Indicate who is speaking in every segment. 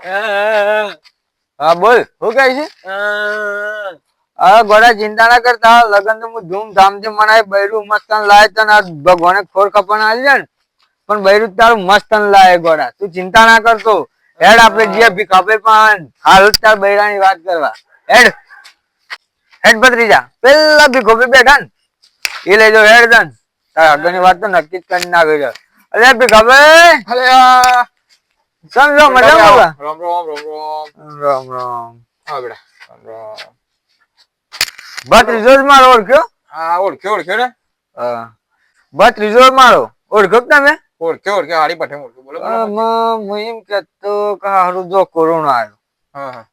Speaker 1: હા બોલ શું કહે છે? હા. ગોડા ચિંતા ના કરતા લગન તો હું ધૂમધામથી મનાય બૈરું મસ્તન લાય તને ભગવાને ખોર કપણ આવી જાય ને પણ બૈરું તારું મસ્તન લાય ગોડા. તું ચિંતા ના કરતો હેડ આપણે જે ભી ખપે પણ હાલ તાર બૈરાની વાત કરવા. હેડ. હેડ ભત્રીજા. પેલા ભી ખોપે બેઠા ને. એ લઈ જાવ હેડ તન. તાર આગળની વાત તો નક્કી જ કરી નાખી છે અરે ભી ખબર
Speaker 2: અરે
Speaker 1: સમજો મજા
Speaker 2: રામ
Speaker 1: બોલા
Speaker 2: રામ રામ રામ
Speaker 1: રામ રામ
Speaker 2: હા બેટા રામ રામ
Speaker 1: ભત્રીજો જ મારો ઓળખ્યો?
Speaker 2: હા ઓળખ્યો ઓળખ્યો ને?
Speaker 1: હા. ભત્રીજો જ મારો. ઓળખ્યો તમે?
Speaker 2: ઓળખ્યો ઓળખ્યો હાડી પાઠે ઓળખ્યો. બોલો
Speaker 1: હું એમ કેતો કે હારું જો કોરોના આવ્યો
Speaker 2: હા હા.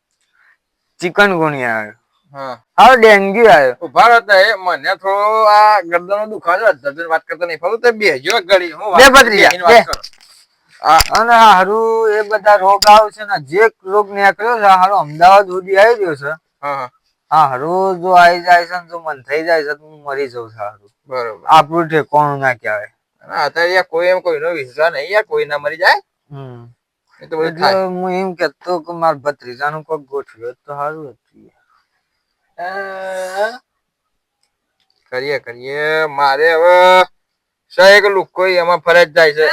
Speaker 1: ચિકન ગુનિયા આવ્યો
Speaker 2: હા.
Speaker 1: હારો ડેન્ગ્યુ આવ્યો
Speaker 2: ઊભા રહો તો એ મને થોડો આ ગરદનનો દુખાવો છે વાત કરતા નહીં ફરું તો ઘડી. હું
Speaker 1: બે
Speaker 2: વાત કરો.
Speaker 1: અને હારું એ બધા રોગ આવે છે ને જે રોગ નીકળ્યો છે હારું અમદાવાદ સુધી આવી ગયો છે.
Speaker 2: હા
Speaker 1: હારું જો આવી જાય છે જો મન થઈ જાય છે હું મરી જઉં છું હારું.
Speaker 2: બરોબર.
Speaker 1: આપણું ઠેકોણું ના કહેવાય.
Speaker 2: અત્યારે યાર કોઈ એમ કોઈનો વિશ્વાસ નહીં યાર કોઈ ના મરી જાય.
Speaker 1: હમ.
Speaker 2: એ તો બધું
Speaker 1: એટલે હું એમ કેતો કે મારા ભત્રીજાનું કોક ગોઠવ્યો તો સારું હતું
Speaker 2: કરીએ કરીએ. મારે હવે સહેક લુકો એમાં ફરજ જાય છે.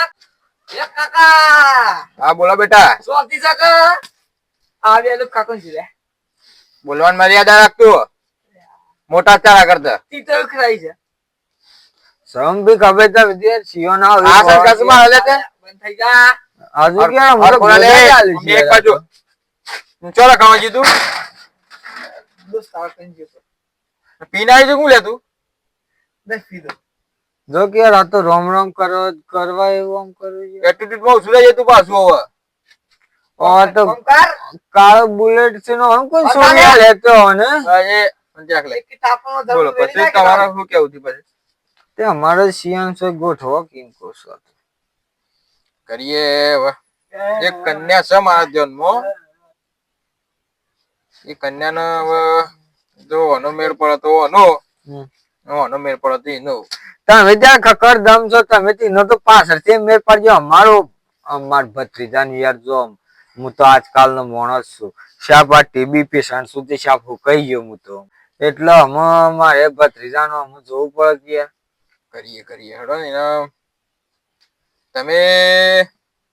Speaker 3: એ કાકા!
Speaker 2: હા બોલો બેટા.
Speaker 3: સોતી સક આવેલું કાકન છે
Speaker 2: બોલવાની મર્યાદા રાખતું મોટા ચારા કરતા.
Speaker 3: તીતર ખરાઈ છે.
Speaker 1: સમ ભી ખબર તો વિદ્યાર્થીઓ ના હોય.
Speaker 2: આ સરકસમાં હાલે છે?
Speaker 3: બંધ થઈ જા.
Speaker 1: હજુ ક્યાં હું તો
Speaker 2: અરકોડા લે, એક બાજુ. ચોરા
Speaker 3: દોસ્ત
Speaker 2: તું?
Speaker 3: દસ
Speaker 1: જો કે યાર આ તો રોમ રોમ કરો કરવા એવું આમ કરવું છે.
Speaker 2: એટીટ્યુડમાં ઉછળે જતું પાછું હવે.
Speaker 1: આ તો કાળો બુલેટ છે નો હમ કોઈ સોનિયા લેતો ને?
Speaker 2: એ પંચાક લે. બોલો પછી તમારે શું કેવું થી પછી?
Speaker 1: તે અમારો સિયાન સો ગોઠવો કેમ કોસો
Speaker 2: કરીએ હવે. એક કન્યા છે મારા જન્મો. એ કન્યાનો હવે જો અનો મેળ પડતો અનો અનો મેળ પડતો એનો.
Speaker 1: તમે ત્યાં ખકર દમ છો તમે તીનો તો પાછળ. થી મેર પડજો અમારો અમાર ભત્રીજાની યાર જો હું તો આજકાલ નો માણસ છું. શાપ આ ટીબી પેશન્ટ સુધી શાપ હુકાઈ ગયો હું તો. એટલે અમે મારે ભત્રીજાનો હું જોવું પડે કે યાર
Speaker 2: કરીએ કરીએ. હડો ને તમે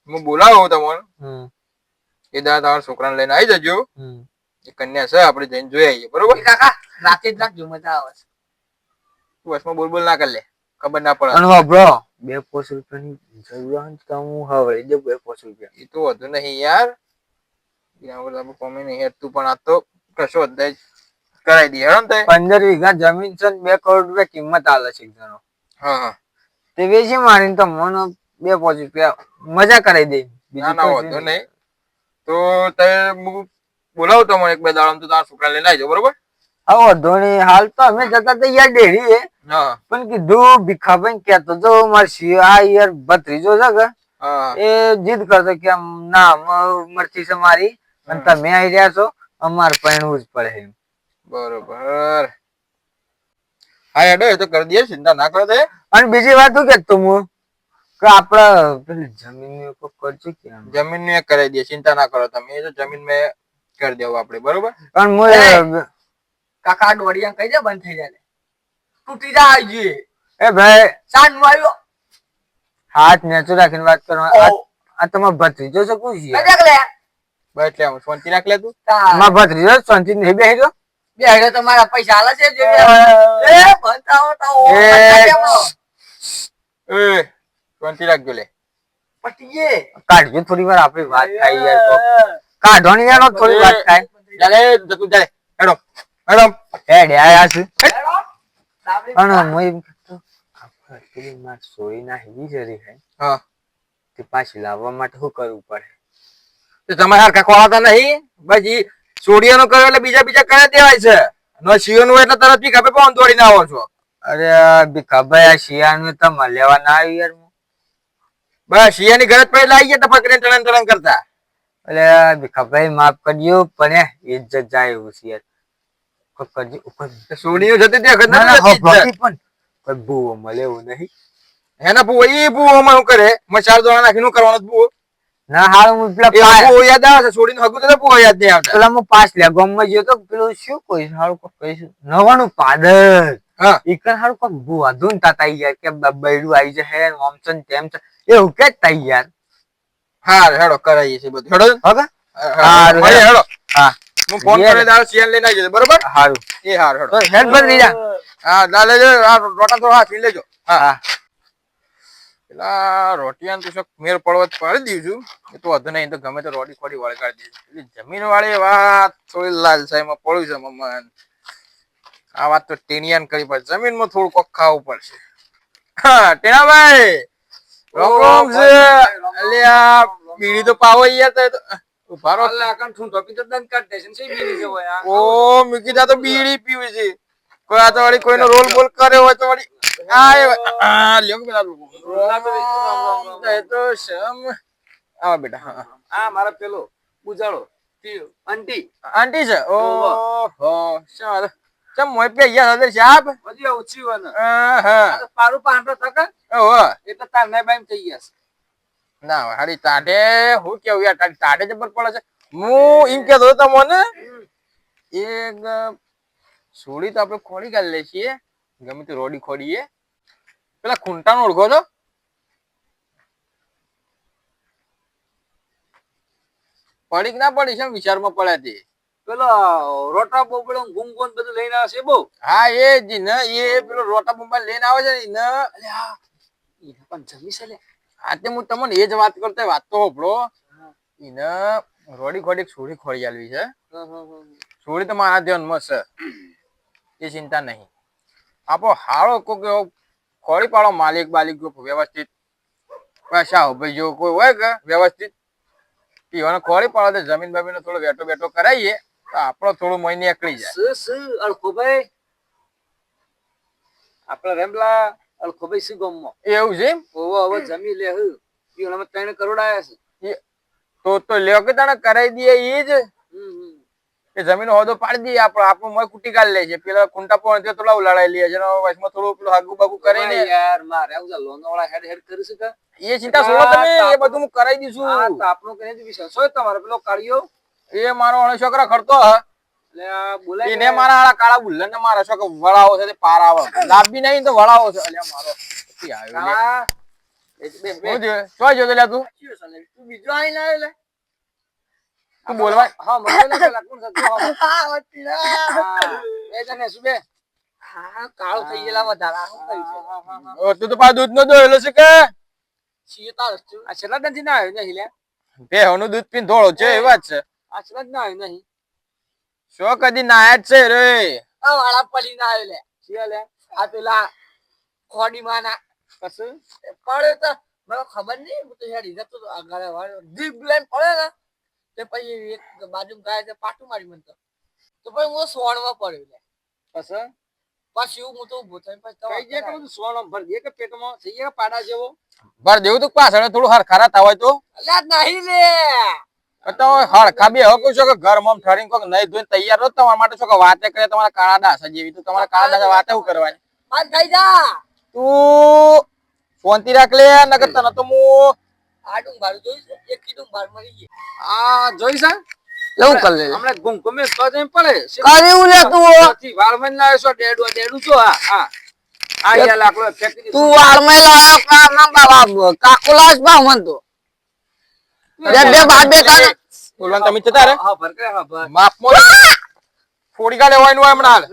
Speaker 2: હું બોલાવો તમને. એ દા તમારા છોકરાને લઈને આવી જજો. એ કન્યા છે આપણે જઈને જોઈ આવીએ બરોબર?
Speaker 3: કાકા રાતે જ રાખજો મજા આવે
Speaker 2: બસમાં બોલ બોલ ના કરી લે. ખબર ના પડે.
Speaker 1: અને બ્રો બે પોસ રૂપિયાની જરૂર હોય તો હું હવે દે બે પોસ રૂપિયા.
Speaker 2: એ તો વધુ નહીં યાર. ત્યાં આપણે કોમે નહીં તું પણ આ તો કશો અંદાજ કરાવી દઈએ હેડો તે
Speaker 1: પંદર વીઘા જમીન છે બે કરોડ રૂપિયા કિંમત આલે છે
Speaker 2: હા હા.
Speaker 1: તે વેચી મારીને તો મને બે પોસ રૂપિયા મજા કરાવી દે.
Speaker 2: ના ના વધુ નહીં. તો તે બોલાવ તો મને એક બે દાડા તો તારા છોકરા લઈને આવજો બરોબર?
Speaker 1: હા ધોની હાલ તો અમે જતા તો યાર ડેરી પણ કીધું ભીખાભાઈ કેતો તો મારે આ યાર ભત્રીજો છે કે એ જીદ કરતો કે આમ ના મરચી છે મારી. અને તમે આવી રહ્યા છો અમારે પહેણવું જ પડે એમ.
Speaker 2: બરોબર. હા એડો એ તો કરી દઈએ ચિંતા ના કરો તે
Speaker 1: અને બીજી વાત શું કેતો હું? કે આપડે પેલી જમીન ઉપર કરજો
Speaker 2: કે જમીનનું એક કરાવી દઈએ ચિંતા ના કરો તમે. એ તો જમીન મેં કરી દેવું આપડે બરોબર?
Speaker 1: પણ હું
Speaker 3: કાકા દોડિયા કઈ દે બંધ થઈ જાય. તૂટી જાય
Speaker 1: એ ભાઈ.
Speaker 3: સાંજ આવ્યો.
Speaker 1: હાથ નેચો રાખીને વાત કરવા. આ તમારો ભત્રીજો છે કોણ છે?
Speaker 3: કજાક લે
Speaker 2: બસ એટલે હું શાંતિ રાખ લે તું
Speaker 3: તા-
Speaker 1: મારો ભત્રીજો શાંતિ નહીં બેસી ગયો
Speaker 3: બેહી હારે તમારા પૈસા આલે છે જે એ. બતાવો તો
Speaker 1: એ.
Speaker 2: શાંતિ રાખજો લે.
Speaker 3: પટીએ.
Speaker 1: કાઢજો થોડી વાર આપણી વાત થાય યાર તો. કાઢવાની યાર થોડી વાત થાય.
Speaker 2: ચાલે જતું ચાલે હેડો હેડ
Speaker 1: આયા છે. પણ હું એમ માર સોરી ના હેવી જરી હે
Speaker 2: હા.
Speaker 1: તે પાછી લાવવા માટે શું કરવું પડે?
Speaker 2: તો તમારે હાર કાકો આવતા નહીં. બસ ઈ સોડિયાનો કર્યો એટલે બીજા બીજા કરે દેવાય છે. નો નું એટલે તરત બી ખબર પણ દોડીને આવો છો.
Speaker 1: અરે ભીખાભાઈ આ શિયાળનું તો મને લેવા ના આવ્યું યાર
Speaker 2: બસ શિયાની ગરજ પડે લાવી ગયા ટપક ને ટળન ટળન કરતા.
Speaker 1: એટલે ભીખાભાઈ માફ કરજો પણ એ ઇજ્જત જાય એવું છે યાર. કરજો
Speaker 2: ઉપર સોનીઓ જતી
Speaker 1: ત્યાં ઘર
Speaker 2: નથી
Speaker 1: પણ. કોઈ ભૂવો મળે એવું નહીં.
Speaker 2: એના ભૂવો એ ભૂવો માં હું કરે? મેં ચાર દોડા નાખીને કરવાનો ભૂવો
Speaker 1: ના હાલ હું પેલા
Speaker 2: એ યાદ આવે છે? છોડીને હગું તો બહુ યાદ નહીં આવતા.
Speaker 1: પેલા હું પાસ લે ગામમાં ગયો તો પેલું શું કોઈ હારું કહીશું? નવાનું પાદર.
Speaker 2: હા.
Speaker 1: ઈકન હારું કોક વાંધું તાતા યાર કે બૈડું આવી જશે ને આમ છે તેમ છે એવું કે તૈયાર?
Speaker 2: હા હેડો કરાઈએ છે બધું. હેડો. હા હેડો.
Speaker 1: હા.
Speaker 2: હું ફોન કરે દાળ સિયાન લઈને આવી જશે બરોબર?
Speaker 1: સારું
Speaker 2: એ હાર હેડો
Speaker 1: હેલ્પ કરી પર
Speaker 2: હા દાળ લેજો આ રોટા તો હા છીન લેજો. હા. પેલા રોટિયાન તો મેર પડવા જ પાડી દીધું છું એ તો વધુ નહીં તો ગમે તો રોટી ખોડી વળગાડી દઈશું એટલે જમીન વાળી વાત થોડી લાલસાઈમાં પડ્યું છે મમ્મા. આ વાત તો ટેનિયાન કરી પડશે જમીનમાં થોડું કોક ખાવું પડશે. હા ટેણાભાઈ રોમ રોમ છે. અલ્યા બીડી તો પાવો યાર તો એ તો ઊભા રહો ઓ મૂકી તો બીડી પીવી છે. કોઈ આ તો કોઈનો રોલ બોલ કર્યો હોય તો વળી આ એ- આ લ્યો પેલા. એ તો શમ. આ બેટા હા
Speaker 3: આ મારા પેલો ઉજાળો આંટી.
Speaker 2: આંટી છે? ઓ હો શું હાલ? ચમ મોય પે યાર હદર સાહેબ?
Speaker 3: હજી ઓછી હોય હા
Speaker 2: હા.
Speaker 3: પારું પાંડો થકે.
Speaker 2: ઓહો.
Speaker 3: એટલે તાર ને બેમ થઈ ગયા
Speaker 2: ના હારી તાડે હું કેવું યાર તારી તાડે જબર પડે છે. હું એમ હતો તમને એક સોડી તો આપણે ખોડી કાઢી લઈ છીએ ગમે તે રોડી ખોડીએ. પેલા ખૂંટાનો ઓળખો છો? પડી કે ના પડી છે વિચારમાં પડ્યા તે.
Speaker 3: પેલો રોટા બોબડો ગુમ ગુમ બધું લઈને આવે છે બહુ?
Speaker 2: હા એ જ ને એ પેલો રોટા બોબા લઈને આવે છે ને ને
Speaker 3: પણ જમી છે લે
Speaker 2: તે હું તમને એ જ વાત કરતો વાત તો હોભળો એને રોડી ખોડી છોડી ખોડી આલવી છે. છોડી તો મારા ધ્યાનમાં છે. એ ચિંતા નહીં. આપો હાળો કોક એવો ખોડી પાડો માલિક બાલિક જો વ્યવસ્થિત પૈસા ભાઈ જો કોઈ હોય કે વ્યવસ્થિત. પીવાનો ખોડી પાડો તો જમીન બમીન થોડો વેટો બેટો કરાવીએ તો આપણો થોડું મહિને એકળી જાય.
Speaker 3: સ અળખોભાઈ આપડે રેમલા અળખોભાઈ ગોમમાં.
Speaker 2: એવું છે?
Speaker 3: ઓવો હવે જમી લે હું. ઈવણામાં ત્રણ કરોડ આયા છે
Speaker 2: તો તો લ્યો કે તને કરાઈ દઈએ એ જ. એ જમીન હોદો પાડી દઈએ આપણે આપણું મોય કુટી કાઢી લે છે. પેલા કુંટા પણ તે તોલા ઉલાડાઈ લે છે. ને વચમાં થોડું પેલું હાગુ બાગુ કરે
Speaker 3: ને યાર મારે આવું લોનાવાળા હેડ હેડ કરી શકે
Speaker 2: એ ચિંતા છોડો તમે એ બધું હું કરાઈ દઈશું
Speaker 3: આપણો કઈ જ વિશ્વાસ હોય તમારે પેલો કાળિયો?
Speaker 2: એ મારો અણે છોકરા ખડતો હ. એને મારા આળા કાળા બુલ્લન ને મારા છોકરા વળાવો છે તે પાર આવે નહીં તો વળાવો છે. અલ્યા મારો ક્યાંથી આવ્યો લે?
Speaker 3: કાળા એ બે બે
Speaker 2: શું છે? શું જોતો લ્યા તું?
Speaker 3: કયો છે? લે? તું બીજો આઈ ના લે.
Speaker 2: તું બોલવા
Speaker 3: હા મને લે કોણ છે તું હા એ તને શું હા કાળો થઈ ગયેલા વધારા. છે?
Speaker 2: તું તો પાછું દૂધ નો દોયેલો છે કે?
Speaker 3: તાર આ છેલ્લા ના આવ્યો નહીં લે
Speaker 2: ભેહનું દૂધ પીને ધોળો છે એ. વાત છે.
Speaker 3: આ છેલ્લા ના આવ્યો નહીં.
Speaker 2: શું કદી નાયા જ છે રે?
Speaker 3: આ વાળા પડી ના આવ્યો લે. લે? આ પેલા ખોડી માના કશું પડે તો મને ખબર નહીં હું તો હેડી જતો તો આગળ વાળો. જીભ લઈને પડે ને તે પછી એક બાજુ ગાય તે પાટું મારી મને તો. તો પછી હું સોણમાં પડ્યો લે. કશું? પછી હું તો ઊભો થઈને પછી કઈ જે કરું સોણ ભર દે કે પેટમાં? થઈ ગયા પાડા જેવો?
Speaker 2: ભર દેવું તો પાછળ થોડું હરખારા થવાય હોય તો?
Speaker 3: અલ્યા નહીં લે.
Speaker 2: તો હરખા બી હવે કહું છું કે ઘરમાં ઠરીને કોક નહીં ધોઈને તૈયાર રહો તમારા માટે શું કે વાતે કરે તમારા કાળા ડાસા જેવી તો તમારા કાળા ડાસા વાતે શું કરવાની?
Speaker 3: બંધ થઈ જા.
Speaker 2: તું શાંતિ રાખ લે નકર તને તો હું
Speaker 3: આ ડુંગાર જોઈશ એક કી ડુંગાર મરી ગઈ. આ જોઈશ હા?
Speaker 1: કર લે
Speaker 3: હમણાં તો જઈને પડે.
Speaker 1: કર્યું લે તું?
Speaker 3: નથી વાળમાં લાવ્યો છો ડેડું ડેડું છો? હા હા. આ યાર લાકડો ફેંકી
Speaker 1: તું વાળમાં લાયો કા ના બાબા બા મન તો. બે તાને
Speaker 2: બોલવાનું તમે જતા રે. કાલે હોય હમણાં.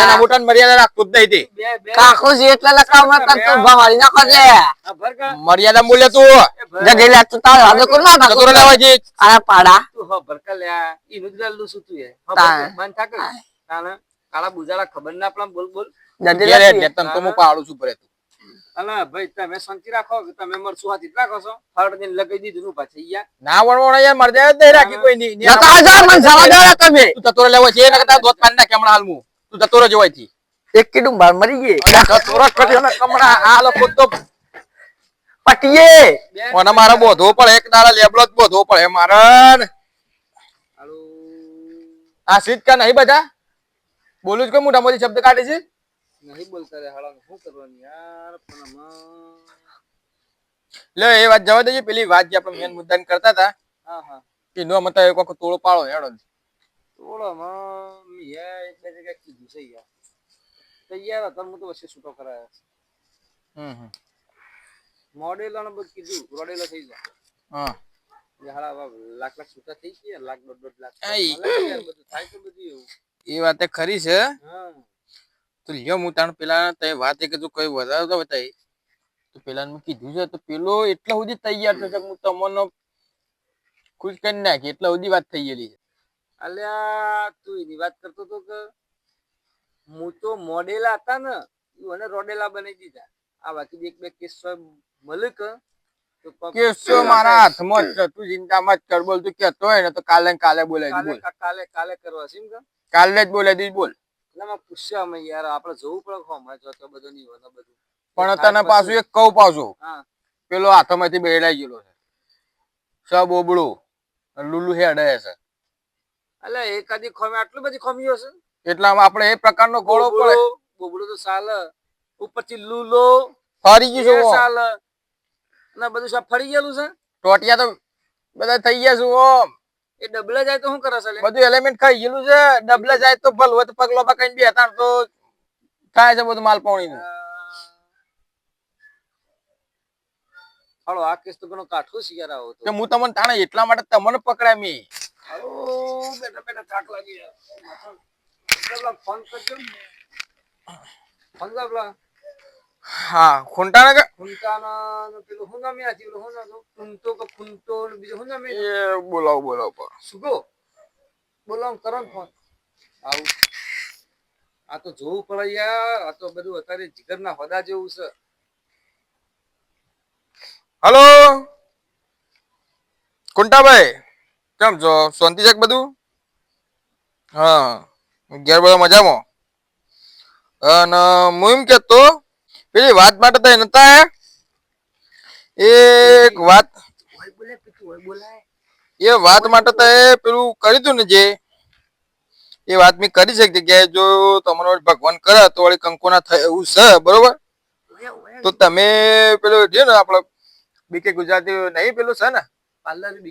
Speaker 2: એના મર્યાદા રાખતું જ નહીં તે
Speaker 3: બે બે.
Speaker 1: કાકો છે એટલે લખાવમાં તને તો ભમાડી નાખો લે
Speaker 3: હા ભર કે
Speaker 2: મર્યાદા મૂલ્ય તું.
Speaker 1: જગે લે તું તાર ના
Speaker 2: લેવા
Speaker 1: આ પાડા.
Speaker 3: તું હા ઈનું જ? હા થાક. તાને ખબર ના પણ બોલ બોલ.
Speaker 1: જગે લે
Speaker 2: જ તો હું પાડું છું ભરે તું.
Speaker 3: અલા ભાઈ તમે શાંતિ રાખો કે તમે મરસું હાથી રાખો છો? ફાડ દઈને લગાઈ દીધું નું પાછી યા
Speaker 2: ના વણવણ યાર મર્યાદા જ નહીં રાખી કોઈ ની.
Speaker 1: જતા જા મન જવા દે તમે.
Speaker 2: તું ચતુરો લેવા છે એના કરતા દોત પાડી નાખ હમણાં તું ચતુરો જવાયથી.
Speaker 1: એક કીડું બાર મરી ગઈ
Speaker 2: ચતુરો કરી ને કમરા આ લોકો તો
Speaker 1: પટીએ.
Speaker 2: ઓને મારે બોધો પડે એક દાડા લેબલો જ બોધો પડે મારે. ને. આ સીટ કા નહીં બધા? બોલું જ કે મોટા મોટી શબ્દ કાઢે છે?
Speaker 3: નહીં બોલતા રે હાળા શું કરવાની યાર પણ
Speaker 2: લે એ વાત જવા દેજો પેલી વાત જે આપણે મેન મુદ્દાની કરતા હતા.
Speaker 3: હા હા.
Speaker 2: કે નો મતા એક વખત તોળો પાળો હેડો
Speaker 3: તોળામાં મેં એક બે જગ્યાએ કીધું છે યાર. તૈયાર હતા હું તો વચ્ચે છૂટો કરાયા
Speaker 2: હમ હમ.
Speaker 3: મોડેલો બધું કીધું રોડેલો થઈ જાય
Speaker 2: હા. એ વાત ખરી છે.
Speaker 3: હા.
Speaker 2: તો લ્યો હું તાણ પેલા તે વાત એ કીધું કઈ વધારે તો બતાવી તો પેલા મેં કીધું છે તો પેલો એટલા સુધી તૈયાર થશે કે હું તમને ખુશ કરી નાખી એટલા સુધી વાત થઈ ગયેલી છે.
Speaker 3: અલ્યા તું એની વાત કરતો તો કે હું તો મોડેલા હતા ને મને રોડેલા બની દીધા. આ બાકી એક બે કેસ મળે કે તો પગ-
Speaker 2: કેસો મારા હાથમાં જ તું ચિંતા મત કર બોલ તું કેતો હોય ને તો કાલે કાલે બોલાય
Speaker 3: કાલે કાલે કાલે કરવા છે
Speaker 2: કાલે જ બોલાય દઈશ બોલ.
Speaker 3: એટલે મેં પૂછ્યા અમે યાર આપણે જવું પડે ખોમાં જો તો બધું નહીં હોય બધું.
Speaker 2: પણ તને
Speaker 3: પાછું
Speaker 2: એક કહું પાછું. પેલો હાથોમાંથી બેડાઈ ગયેલો છે. સબ ઓબળું લુલુ હેડે છે.
Speaker 3: અલ્યા એકાદી ખોમી આટલી બધી ખોમીઓ છે?
Speaker 2: એટલામાં આપણે એ પ્રકારનો ગોળો પડે.
Speaker 3: બોબડો તો સાલ. ઉપરથી લુલો
Speaker 2: ફરી ગયું છે
Speaker 3: સાલ. અને બધું સાફ ફરી ગયેલું છે?
Speaker 2: ટોટિયા તો બધા થઈ ગયા છે ઓમ
Speaker 3: એ ડબલે જાય તો શું કરે છે
Speaker 2: બધું એલિમેન્ટ ખાઈ ગયેલું છે. ડબલે જાય તો ભલ હોય તો પગલો પકડીને બે હતા તો થાય છે બધું માલ પાણી
Speaker 3: હાલો આ કેસ તો ઘણો કાઠો છે યાર આવો તો
Speaker 2: હું તમને તાણે એટલા માટે તમને પકડાય મી.
Speaker 3: હાલો બેટા બેટા થાક લાગી ફોન કરજો ફોન કર પેલા
Speaker 2: હા કે
Speaker 3: ખૂંટાના પેલું નામ પેલું નામ? કે ખૂંટો બીજું શું નામ એ?
Speaker 2: એ બોલાવો બોલાવો
Speaker 3: સુગો? બોલો કરો ફોન આવું. આ તો જોવું પડે યાર. આ તો બધું અત્યારે જીગરના હોદા જેવું છે.
Speaker 2: હલો? કુંટાભાઈ કેમ છો? શાંતિ છે બધું? હા ઘેર બધા મજામાં? અને હું એમ કેતો પેલી વાત માટે તો નતા? એક વાત એ વાત માટે તો એ પેલું કરી દઉં ને જે? એ વાત મેં કરી છે કે જો તમારો ભગવાન કરે તો વળી કંકોના થાય એવું છે બરોબર? તો તમે પેલું જે ને આપડે બીકે ગુજરાતી નહીં પેલું છે ને?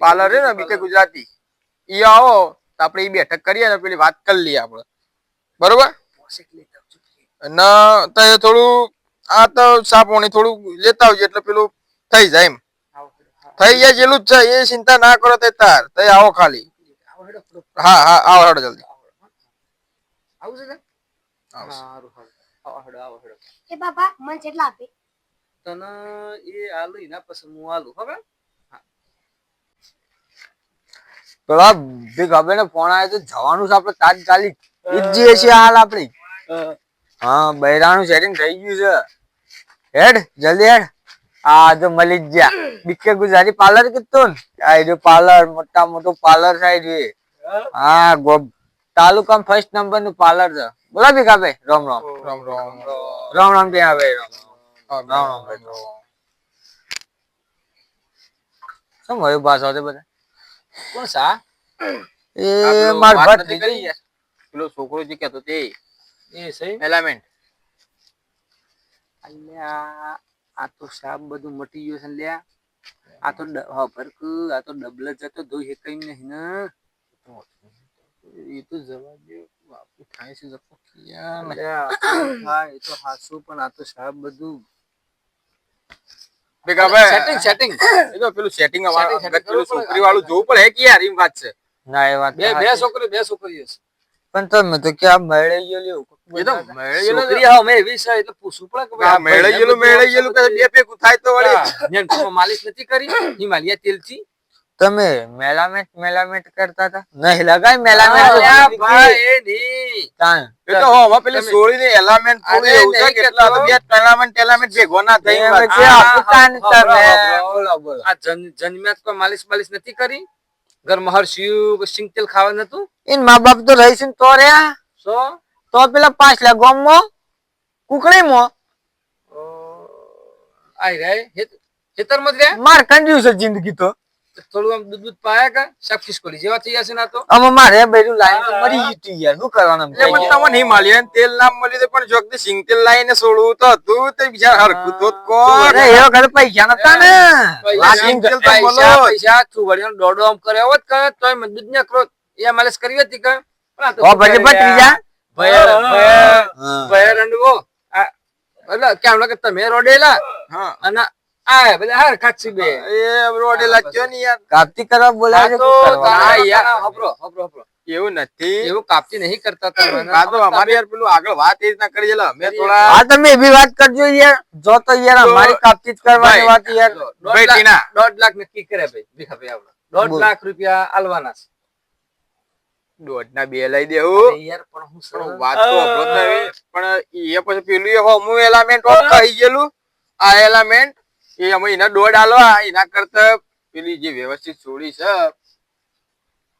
Speaker 3: પાર્લર
Speaker 2: ને બીકે ગુજરાતી? એ આવો તો આપણે ઈ બેઠક કરીએ ને પેલી વાત કરી લઈએ આપણે બરોબર? ના તો થોડું આ તો સાપોણી થોડું લેતા આવજો એટલે પેલું થઈ જાય એમ. થઈ જાય જેલું જ છે એ ચિંતા ના કરો તે તાર. તે આવો ખાલી. હા હા આવો હેડો જલ્દી.
Speaker 3: આવું છે ને?
Speaker 2: આવશે.
Speaker 3: સારું સારું આવો હેડો
Speaker 4: એ બાપા મને કેટલા આપે.
Speaker 3: તને એ આલુ એના પછી હું આલુ હવે
Speaker 1: પેલા ભીખ હવે ફોન આવ્યો તો જવાનું છે આપણે તાત્કાલિક. ઈ જ જઈએ હાલ આપણી. હા બૈરાનું સેટિંગ થઈ ગયું છે. હેડ જલ્દી હેડ. આ તો મળી ગયા બીકે ગુજરાતી પાર્લર કીધું આ જો પાર્લર મોટા મોટું પાર્લર થાય જોઈએ. હા ગોબ. તાલુકા ફર્સ્ટ નંબરનું પાર્લર છે. બોલા ભીખાભાઈ રામ રામ.
Speaker 2: રામ રામ.
Speaker 1: રામ રામ ત્યાં ભાઈ રામ.
Speaker 2: રામ
Speaker 1: રામ રામ. શું હોય ભાષા છે બધા?
Speaker 3: કોણ સા?
Speaker 1: એ માર
Speaker 2: પેલો છોકરો જે કહેતો તે.
Speaker 3: એ સહી
Speaker 2: એલામેન્ટ
Speaker 3: અલ્યા આ તો સાપ બધું મટી ગયું છે લ્યા. આ તો હા ભરક આ તો ડબલ જતો ધોઈ કઈ નહીં ને.
Speaker 2: એ તો જવા દે બાપુ થાય છે જપો ક્યાં ને.
Speaker 3: અલ્યા, આ તો થાય એ તો હાસુ પણ આ તો સાપ બધું.
Speaker 2: ભેગાભાઈ,
Speaker 3: સેટિંગ સેટિંગ
Speaker 2: એ તો પેલું સેટિંગ
Speaker 3: Setting,
Speaker 2: પેલું છોકરી વાળું જોવું પડે હે કે યાર એમ વાત છે?
Speaker 1: ના એ વાત
Speaker 3: બે બે છોકરી બે છોકરીઓ છે.
Speaker 1: પણ તમે તો ક્યાં મળે ગયેલું
Speaker 2: એ તો મેળેલું
Speaker 3: છોકરી હા મેં એવી છે એટલે પૂછવું પડે કે આ ભાઈ
Speaker 2: મેળેલું
Speaker 3: બધું
Speaker 2: મેળેલું કે બે ભેગું થાય તો વળી
Speaker 3: હા, મેં માલિશ નથી કરી હિમાલયા તેલથી
Speaker 1: તમે મેલામેન્ટ કરતા હતા નહીં લગાય મેલામેન્ટ
Speaker 3: અલ્યા ભાઈ એ નહીં
Speaker 1: તાન.
Speaker 2: એ તો હો, હવે પેલી
Speaker 3: તમે-
Speaker 2: સોળીને એલામેન્ટ થોડું
Speaker 3: અરે
Speaker 2: એવું છે
Speaker 3: નહીં
Speaker 2: કે એટલા
Speaker 3: કહેતો.
Speaker 2: તો બે element element ભેગો ના થઈ
Speaker 1: એમ
Speaker 3: આ-
Speaker 1: તમે. બોલો, બોલો.
Speaker 3: કોઈ માલિશ બાલિશ નથી કરી ઘર મહર્ષિયું સિંગ તેલ ખાવા નતું
Speaker 1: ઈન મા બાપ તો રહીશ ને તો રહ્યા
Speaker 3: સો?
Speaker 1: તો પેલા પાંચ લાખ ગામમાં કુકડીમાં.
Speaker 3: આઈ રે. હેતર મત રે?
Speaker 1: માર કંડ્યું છે જિંદગી તો.
Speaker 3: થોડું આમ દૂધ દૂધ પાયા કા સાફ ખિસકોલી જેવા થઈ જશે ના તો.
Speaker 1: આમાં મારે બૈરું લાઈન તો મરી ગયું યાર શું કરવાનું
Speaker 2: એટલે પણ તમને હિમાલયન તેલ ના મળ્યું તો પણ જોગથી સિંગ તેલ લાવીને છોડવું તો હતું તે બીજા હરખું તો જ
Speaker 1: અરે એ વખતે પૈસા નતા ને.
Speaker 3: પૈસા
Speaker 2: સિંગ તેલ તો
Speaker 3: પૈસા
Speaker 2: મળો જ.
Speaker 3: પૈસા તું વળીનો દોડો આમ કર્યો હોત કે તોય મને ને કરો એ માલિશ કરી હતી કે? પણ તો
Speaker 1: ભત્રીજા?
Speaker 3: ભયા ભયા. રંડવો. એટલે કેમ લાગે તમે રોડેલા?
Speaker 2: હા.
Speaker 3: અને આ બધા હાર ખાચી બે.
Speaker 2: એ રોડે લાગ્યો ને યાર.
Speaker 1: કાપતી કરવા બોલાવે
Speaker 3: તો
Speaker 1: શું
Speaker 2: યાર.
Speaker 3: યાર. હબરો હબરો હબરો
Speaker 2: એવું નથી.
Speaker 3: એવું કાપતી નહીં કરતા
Speaker 2: આ તો અમારે યાર પેલું આગળ વાત એ રીતના કરી દેલા થોડા
Speaker 1: હા તમે એવી વાત કરજો યાર. જો તો યાર અમારી કાપતી જ કરવાની વાત યાર.
Speaker 2: ભાઈ
Speaker 3: લાખ-
Speaker 2: ટીના.
Speaker 3: દોઢ લાખ નક્કી કરે ભાઈ ભીખાભાઈ આપણે દોઢ લાખ રૂપિયા આલવાના છે.
Speaker 2: દોઢ ના બે લઈ દેવું
Speaker 3: યાર પણ હું
Speaker 2: વાત તો પણ એ પછી પેલું એ હોમું એલામેન્ટ ઓફ ગયેલું. આ એલામેન્ટ એ અમે એના દોઢ આલવા એના કરતા પેલી જે વ્યવસ્થિત છોડી છે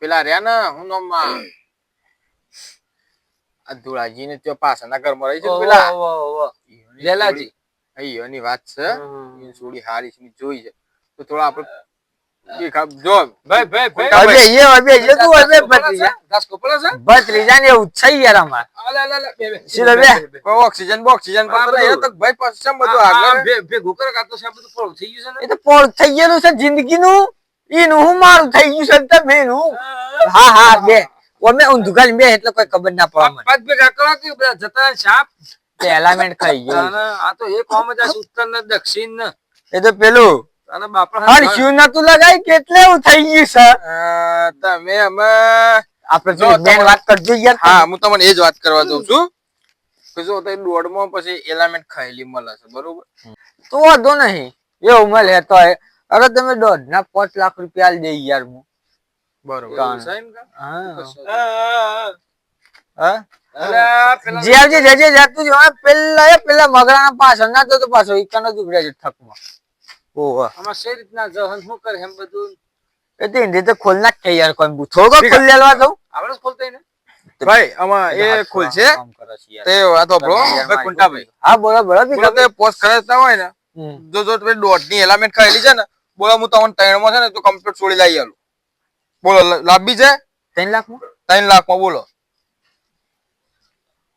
Speaker 2: પેલા રહ્યા ને હું નામમાં આ ધુળાજી ને ત્યાં પાછળના ઘરમાં રહી છે પેલા.
Speaker 3: લેલાજી.
Speaker 2: છોડી- વાત છે. છોડી હારી છે જોઈ છે તો થોડા આપણે દેખા-
Speaker 1: નું
Speaker 3: બે, બે.
Speaker 1: બે. એનું હું મારું થઈ ગયું છે તમે એનું હા. હા બે. અમે ઊંધુકાલ બે એટલે કોઈ ખબર ના પડે
Speaker 3: પાંચ ભેગા કરો કે જતા સાપ?
Speaker 1: એલામેન્ટ ખાઈ ગયો.
Speaker 3: આ તો એક કોમ જ ઉત્તર ને દક્ષિણ ને
Speaker 1: એ તો પેલું નતું લગાય કેટલે એવું થઈ ગયું
Speaker 2: તમે અમે
Speaker 1: આપણે
Speaker 2: તમારે-
Speaker 1: વાત કરજો યાર
Speaker 2: હા હું તમને એ જ વાત કરવા દઉં છું. કે જો તો દોડમાં પછી એલામેન્ટ ખાયેલી મળે છે બરોબર?
Speaker 1: તો વાંધો નહીં. એવું મળે તો અરે તમે દોઢ ના પાંચ લાખ રૂપિયા દે યાર હું.
Speaker 2: બરોબર
Speaker 1: જે આવજે જે જે જાતું જ પેલા એ પેલા મગરાના પાછળ ના તો પાછો ઈકાનો દુગડ્યા છે ઠકમાં ઓહો.
Speaker 3: આમાં શી રીતના જહન શું કરે એમ બધું?
Speaker 1: એ તો હિન્દી તો ખોલ નાખ કે યાર કોઈ થોડો ખોલ લેવા દઉં.
Speaker 3: આપણે ખોલતા ને
Speaker 2: ભાઈ આમાં એ ખુલ છે.
Speaker 1: કામ કરે છે યાર.
Speaker 2: તે વાત આપણો ભાઈ કુંટાભાઈ.
Speaker 1: હા બોલો બોલો
Speaker 2: બોલો તે પોસ્ટ ખર્ચતા હોય ને જો જો તમે દોઢની એલામેન્ટ કરેલી છે ને બોલો હું તમને ત્રણમાં છે ને તો કમ્પ્લીટ છોડી લઈ આલું. બોલો લ- લાંબી છે?
Speaker 1: ત્રણ લાખમાં?
Speaker 2: ત્રણ લાખમાં બોલો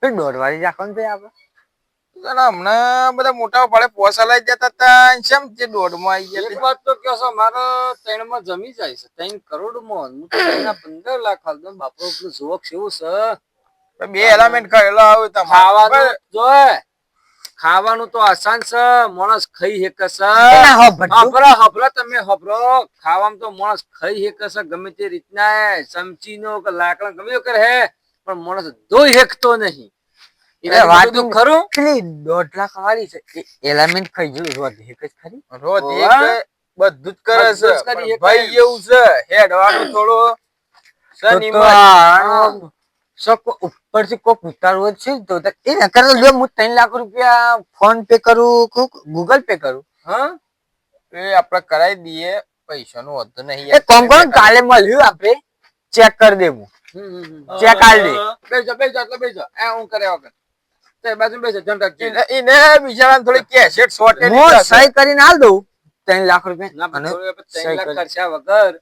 Speaker 1: દોઢ વાળી રાખવાનું છે
Speaker 2: અને હમણાં બધા મોટા પાડે પોસા લઈ જતા હતા. કેમ જે દોઢમાં આવી ગયા
Speaker 3: એક વાત તો કહો છો મારો ત્રણમાં જમી જાય છે. ત્રણ કરોડમાં હું તો પંદર લાખ હાલ દઉં બાપરો પેલું જુવક છે
Speaker 2: બે એલામેન્ટ ખાયેલા આવે તમારે
Speaker 3: ખાવાનું જોય ખાવાનું તો આસાન છે માણસ ખાઈ હેકે છે.
Speaker 1: એના હો ભટ્ટુ.
Speaker 3: હભરો હભરો તમે હબરો. ખાવામાં તો માણસ ખાઈ હેકે છે ગમે તે રીતના ચમચી ચમચીનો કે લાકડા ગમે કરે હે પણ માણસ ધોઈ હેકતો નહીં.
Speaker 1: એ વાત
Speaker 3: બધું ખરું?
Speaker 1: દોઢ લાખ વાળી છે એલામેન્ટ ખાઈ ગયું રોજ એક જ ખરી
Speaker 2: રોજ એક બધું જ કરે છે. ભાઈ એવું છે થોડું.
Speaker 1: તો તો શક ઉપરથી કોક ઉતારવો છે તો તો એ નકર તો હું ત્રણ લાખ રૂપિયા ફોન પે કરું ગૂગલ પે કરું.
Speaker 3: હા?
Speaker 2: એ આપણે કરાવી દઈએ. પૈસા નું વધુ નહીં
Speaker 1: એ કોણ કોણ કાલે મળ્યું આપણે ચેક કરી દેવું. ચેક આલ.
Speaker 3: બેસો બેસો એટલે બેસો એ હું કરે વગર. તે બાજુ બેસો ધ્યાન
Speaker 2: એને એને બિચારાને થોડી કેસેટ શોર્ટ
Speaker 1: સહી કરીને હાલ દઉં. ત્રણ લાખ રૂપિયા. અને
Speaker 3: ત્રણ લાખ ખર્ચા વગર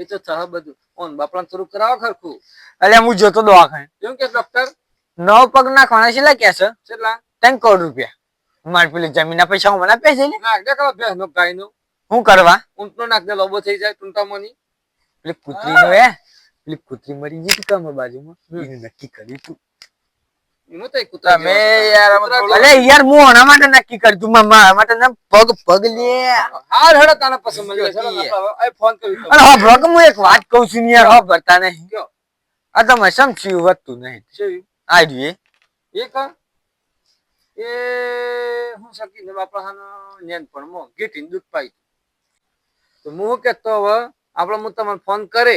Speaker 3: એ તો થહ બધું. ઓન બાપડા થોડું કરાવો ખરખું.
Speaker 1: એટલે હું જોતો દવાખાને.
Speaker 3: કેમ કે ડોક્ટર
Speaker 1: નવ પગ છેલ્લા કે છે?
Speaker 3: કેટલા?
Speaker 1: ત્રણ કરોડ રૂપિયા. મારી પેલી જમીનના પૈસા હું મને આપે છે
Speaker 3: નાખ દે કલો ભેંસ નો ગાયનું
Speaker 1: શું કરવા?
Speaker 3: ઊંટનો નાખ દે લોબો થઈ જાય ટૂંટામોની.
Speaker 1: પેલી કુતરી નો હે. પેલી કુતરી મરી ગઈ કામ બાજુમાં. નક્કી કર્યું તું.
Speaker 3: એમાં તો એક કૂતરા
Speaker 2: તમે
Speaker 3: જેવો છે.
Speaker 2: યાર આમાં
Speaker 3: કૂતરા
Speaker 2: થોડું-
Speaker 1: અલે યાર હું આના માટે નક્કી કર્યું તું મારા માટે ના પગ પગ લે
Speaker 3: હાર હેડો તાને પસંદ મળી જશે
Speaker 2: જોતી
Speaker 3: ચલો, આપણે હવે ફોન કર્યું તો.
Speaker 1: અરે હા બ્રોક હું એક વાત કહું છું ને યાર હા ભરતા નહીં
Speaker 3: કયો?
Speaker 1: આ તો મેં સમજ્યું વધતું નહીં
Speaker 3: શેવી?
Speaker 1: આ એ.
Speaker 3: એ કા એ હું ને બાપા હાનો નેનપણમાં ગીટીને પાઈ તો હું શું કહેતો હવે આપણે હું તમને ફોન કરે